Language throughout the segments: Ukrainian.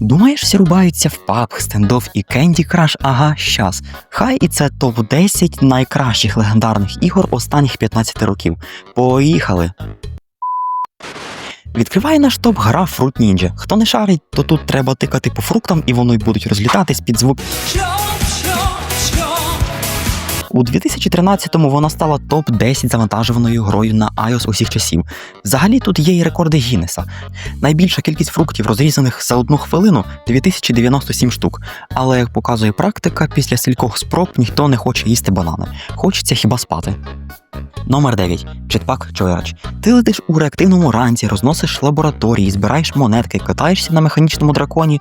Думаєш, всі рубаються в PUBG, стендов і Candy Crush? Ага, щас. Хай і це топ-10 найкращих легендарних ігор останніх 15 років. Поїхали! Відкриває наш топ гра Fruit Ninja. Хто не шарить, то тут треба тикати по фруктам і вони будуть розлітатись під звук. У 2013-му вона стала топ-10 завантажуваною грою на iOS усіх часів. Взагалі тут є і рекорди Гіннеса. Найбільша кількість фруктів, розрізаних за одну хвилину 2097 штук. Але як показує практика, після стількох спроб ніхто не хоче їсти банани. Хочеться хіба спати. Номер 9. Jetpack Joyride. Ти летиш у реактивному ранці, розносиш лабораторії, збираєш монетки, катаєшся на механічному драконі.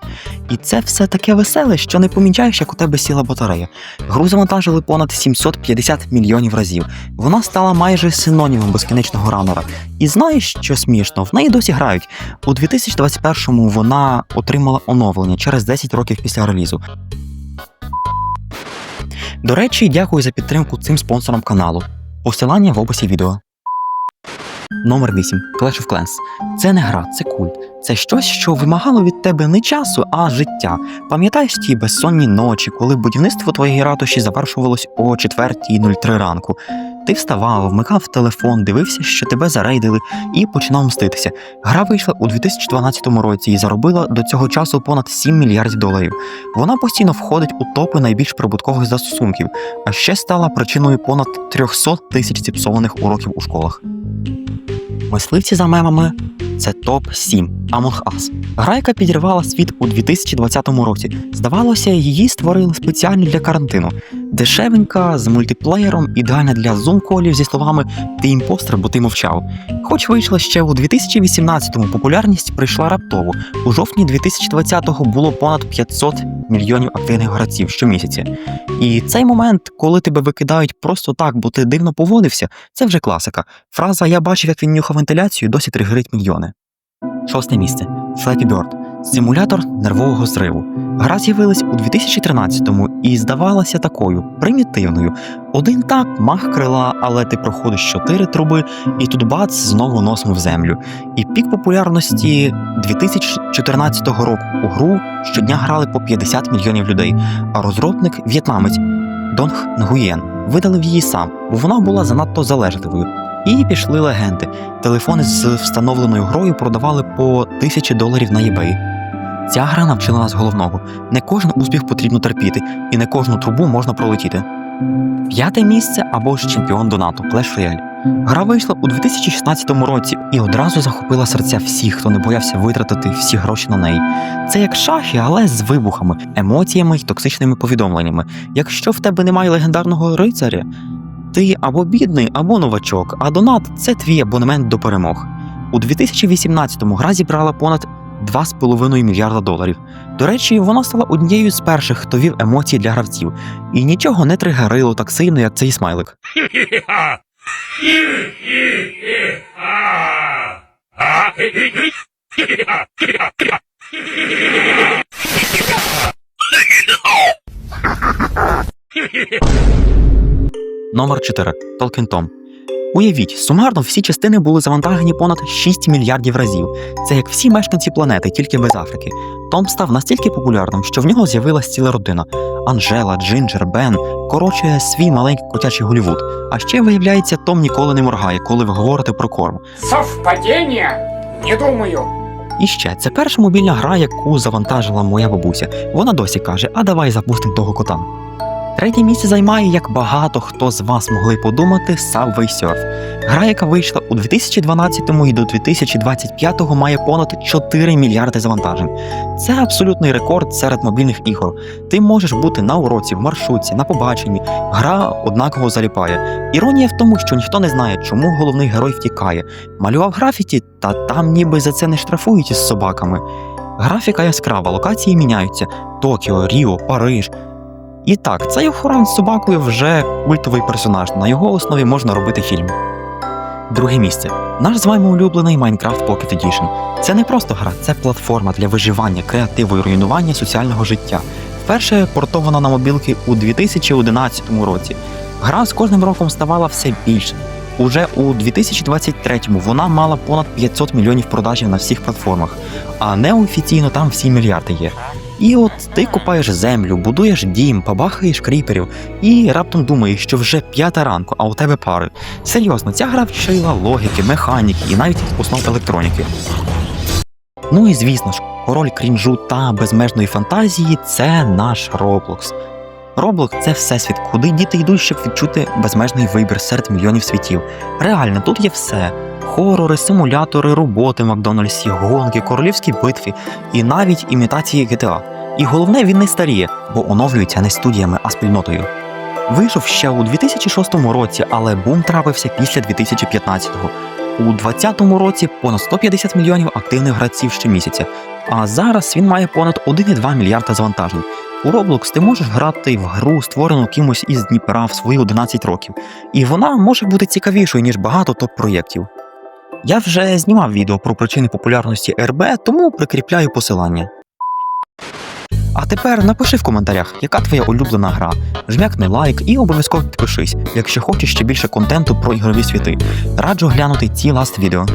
І це все таке веселе, що не помічаєш, як у тебе сіла батарея. Гру завантажили понад 750 мільйонів разів. Вона стала майже синонімом безкінечного ранера. І знаєш, що смішно, в неї досі грають. У 2021-му вона отримала оновлення через 10 років після релізу. До речі, дякую за підтримку цим спонсорам каналу. Посилання в описі відео. Номер 8. Clash of Clans. Це не гра, це культ. Це щось, що вимагало від тебе не часу, а життя. Пам'ятаєш ті безсонні ночі, коли будівництво твоєї ратуші завершувалось о 4.03 ранку. Ти вставав, вмикав телефон, дивився, що тебе зарейдили, і починав мститися. Гра вийшла у 2012 році і заробила до цього часу понад 7 мільярдів доларів. Вона постійно входить у топи найбільш прибуткових застосунків, а ще стала причиною понад 300 тисяч зіпсованих уроків у школах. Мисливці за мемами це топ 7 Among Us. Гра, яка підірвала світ у 2020 році. Здавалося, її створили спеціально для карантину. Дешевенька, з мультиплеєром, ідеальна для зум-колів зі словами Ти імпостер, бо ти мовчав. Хоч вийшла ще у 2018-му, популярність прийшла раптово. У жовтні 2020-го було понад 500 мільйонів активних гравців щомісяця. І цей момент, коли тебе викидають просто так, бо ти дивно поводився, це вже класика. Фраза Я бачив, як він нюхав вентиляцію, досі тригерить мільйони. Шосте місце Flappy Bird. Симулятор нервового зриву. Гра з'явилась у 2013-му і здавалася такою примітивною. Один так, мах крила, але ти проходиш чотири труби, і тут бац знову носом в землю. І пік популярності 2014 року у гру щодня грали по 50 мільйонів людей, а розробник в'єтнамець Донг Нгуєн видалив її сам, бо вона була занадто залежливою. І пішли легенди. Телефони з встановленою грою продавали по тисячі доларів на eBay. Ця гра навчила нас головного: не кожен успіх потрібно терпіти, і не кожну трубу можна пролетіти. П'яте місце або ж чемпіон донату Clash Royale. Гра вийшла у 2016 році і одразу захопила серця всіх, хто не боявся витратити всі гроші на неї. Це як шахи, але з вибухами, емоціями й токсичними повідомленнями. Якщо в тебе немає легендарного рицаря, ти або бідний, або новачок, а донат це твій абонемент до перемог. У 2018-му гра зібрала понад 2,5 мільярда доларів. До речі, вона стала однією з перших, хто вів емоції для гравців, і нічого не тригерило так сильно, як цей смайлик. Номер 4. Tolkien Tom. Уявіть, сумарно всі частини були завантажені понад 6 мільярдів разів. Це як всі мешканці планети, тільки без Африки. Том став настільки популярним, що в нього з'явилась ціла родина: Анжела, Джинджер, Бен. Коротше, свій маленький котячий Голівуд. А ще виявляється, Том ніколи не моргає, коли ви говорите про корм. Совпадение? Не думаю. І ще це перша мобільна гра, яку завантажила моя бабуся. Вона досі каже: а давай запустимо того кота. Третє місце займає, як багато хто з вас могли подумати, Subway Surf. Гра, яка вийшла у 2012 і до 2025 має понад 4 мільярди завантажень. Це абсолютний рекорд серед мобільних ігор. Ти можеш бути на уроці, в маршрутці, на побаченні. Гра однаково заліпає. Іронія в тому, що ніхто не знає, чому головний герой втікає. Малював графіті, та там ніби за це не штрафують із собаками. Графіка яскрава, локації міняються: Токіо, Ріо, Париж. І так, цей охорон з собакою вже культовий персонаж. На його основі можна робити фільм. Друге місце. Наш з вами улюблений Minecraft Pocket Edition. Це не просто гра, це платформа для виживання, креативу і руйнування соціального життя. Вперше портована на мобілки у 2011 році. Гра з кожним роком ставала все більше. Уже у 2023-му вона мала понад 500 мільйонів продажів на всіх платформах, а неофіційно там всі мільярди є. І от ти купаєш землю, будуєш дім, побахаєш кріперів, і раптом думаєш, що вже п'ята ранку, а у тебе пари. Серйозно, ця гра вчила логіки, механіки і навіть основ електроніки. Ну і звісно ж, король крінжу та безмежної фантазії це наш Roblox. Roblox – це всесвіт, куди діти йдуть, щоб відчути безмежний вибір серед мільйонів світів. Реально, тут є все: хорори, симулятори, роботи Макдональдсі, гонки, королівські битви і навіть імітації GTA. І головне, він не старіє, бо оновлюється не студіями, а спільнотою. Вийшов ще у 2006 році, але бум трапився після 2015-го. У 2020 році понад 150 мільйонів активних гравців щомісяця, а зараз він має понад 1,2 мільярда завантажень. У Roblox ти можеш грати в гру, створену кимось із Дніпра в свої 11 років, і вона може бути цікавішою, ніж багато топ-проєктів. Я вже знімав відео про причини популярності РБ, тому прикріпляю посилання. А тепер напиши в коментарях, яка твоя улюблена гра. Жмякни лайк і обов'язково підпишись, якщо хочеш ще більше контенту про ігрові світи. Раджу глянути ці ласт відео.